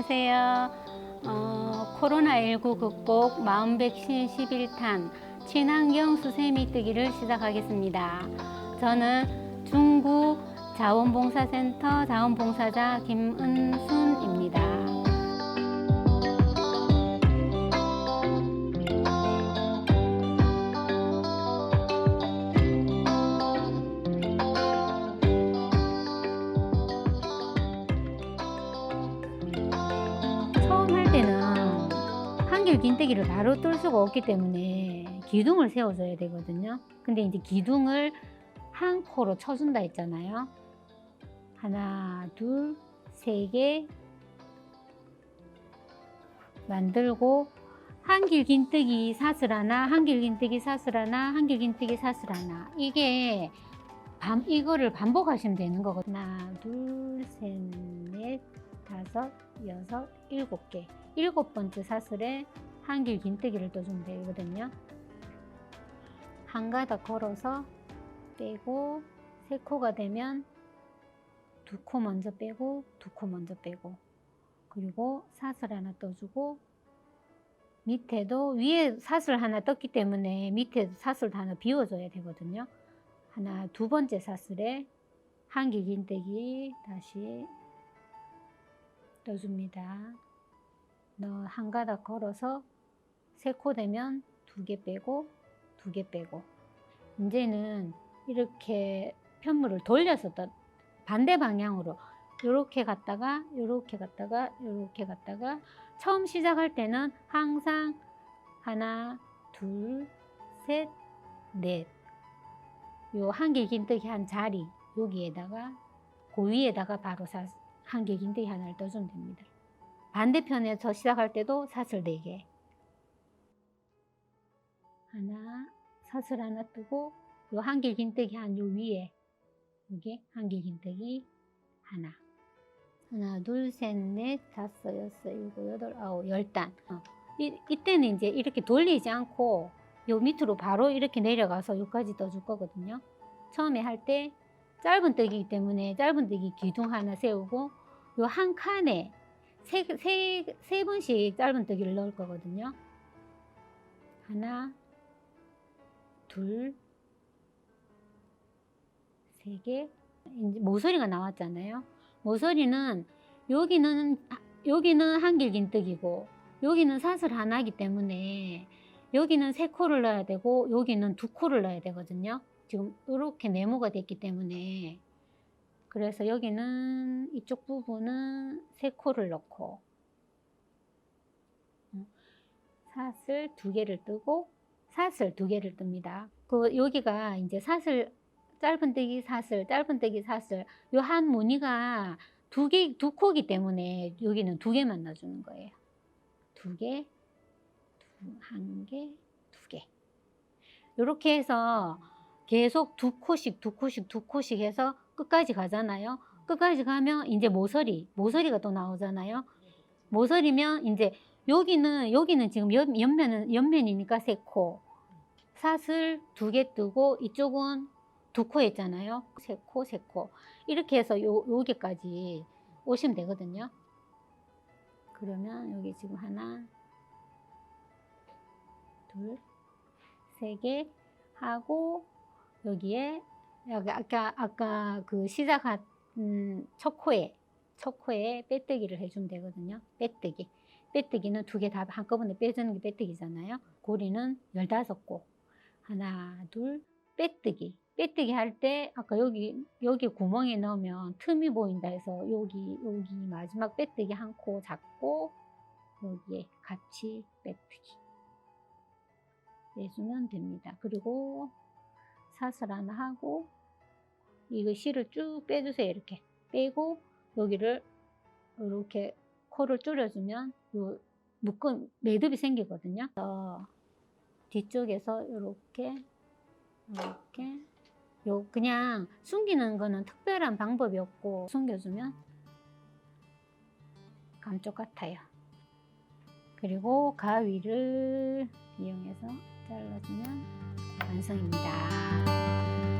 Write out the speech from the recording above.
안녕하세요. 어, 코로나19 극복 마음 백신 11탄 친환경 수세미 뜨기를 시작하겠습니다. 저는 중구 자원봉사센터 자원봉사자 김은순 긴뜨기를 바로 뜰 수가 없기 때문에 기둥을 세워줘야 되거든요. 근데 이제 기둥을 한 코로 쳐준다 했잖아요. 하나, 둘, 세 개 만들고 한길 긴뜨기 사슬 하나, 한길 긴뜨기 사슬 하나, 한길 긴뜨기 사슬 하나. 이게 반, 이거를 반복하시면 되는 거거든요. 하나, 둘, 셋, 넷, 다섯, 여섯, 일곱 개. 일곱 번째 사슬에 한길 긴뜨기를 떠주면 되거든요. 한 가닥 걸어서 빼고 세 코가 되면 두 코 먼저 빼고 두 코 먼저 빼고 그리고 사슬 하나 떠주고 밑에도 위에 사슬 하나 떴기 때문에 밑에 사슬 하나 비워줘야 되거든요. 하나 두 번째 사슬에 한길 긴뜨기 다시 떠줍니다. 너 한 가닥 걸어서 세 코 되면 두 개 빼고 두 개 빼고. 이제는 이렇게 편물을 돌려서 떠, 반대 방향으로 이렇게 갔다가 이렇게 갔다가 이렇게 갔다가 처음 시작할 때는 항상 하나 둘셋넷. 요 한길 긴뜨기 한 자리 여기에다가 그 위에다가 바로 사, 한길 긴뜨기 하나를 떠주면 됩니다. 반대편에서 시작할 때도 사슬 4개 하나 사슬 하나 뜨고 요 한길 긴뜨기 한 요 위에 여기 한길 긴뜨기 하나 하나 둘 셋 넷 다섯 여섯 일곱 여덟 아홉 열 단 어. 이, 이때는 이제 이렇게 돌리지 않고 요 밑으로 바로 이렇게 내려가서 여기까지 떠줄 거거든요 처음에 할 때 짧은 뜨기이기 때문에 짧은 뜨기 기둥 하나 세우고 요 한 칸에 세, 세, 세 번씩 짧은 뜨기를 넣을 거거든요. 하나, 둘, 세 개. 이제 모서리가 나왔잖아요. 모서리는 여기는 여기는 한길 긴뜨기고 여기는 사슬 하나이기 때문에 여기는 세 코를 넣어야 되고 여기는 두 코를 넣어야 되거든요. 지금 이렇게 네모가 됐기 때문에 그래서 여기는 이쪽 부분은 세 코를 넣고 어, 사슬 두 개를 뜨고 사슬 두 개를 뜹니다. 그 여기가 이제 사슬 짧은뜨기 사슬 짧은뜨기 사슬 요 한 무늬가 두 개 두 코기 때문에 여기는 두 개만 넣어주는 거예요. 두 개, 두, 한 개, 두 개. 이렇게 해서 계속 두 코씩 두 코씩 두 코씩 해서 끝까지 가잖아요. 끝까지 가면 이제 모서리, 모서리가 또 나오잖아요. 모서리면 이제 여기는 여기는 지금 옆, 옆면은 옆면이니까 세 코. 사슬 두 개 뜨고 이쪽은 두코 했잖아요. 세 코, 세 코. 이렇게 해서 요 여기까지 오시면 되거든요. 그러면 여기 지금 하나, 둘, 세 개 하고 여기에 여기 아까 아까 그 시작한 음, 첫 코에 첫 코에 빼뜨기를 해주면 되거든요. 빼뜨기. 빼뜨기는 두 개 다 한꺼번에 빼주는 게 빼뜨기잖아요. 고리는 열다섯 코. 하나, 둘, 빼뜨기. 빼뜨기 할 때 아까 여기 여기 구멍에 넣으면 틈이 보인다 해서 여기 여기 마지막 빼뜨기 한 코 잡고 여기에 같이 빼뜨기 빼주면 됩니다. 그리고 사슬 하나 하고 이거 실을 쭉 빼주세요. 이렇게 빼고 여기를 이렇게 코를 줄여주면 요 묶음 매듭이 생기거든요. 그래서 뒤쪽에서 이렇게 이렇게 요 그냥 숨기는 거는 특별한 방법이 없고 숨겨주면 감쪽 같아요. 그리고 가위를 이용해서 잘라주면 완성입니다.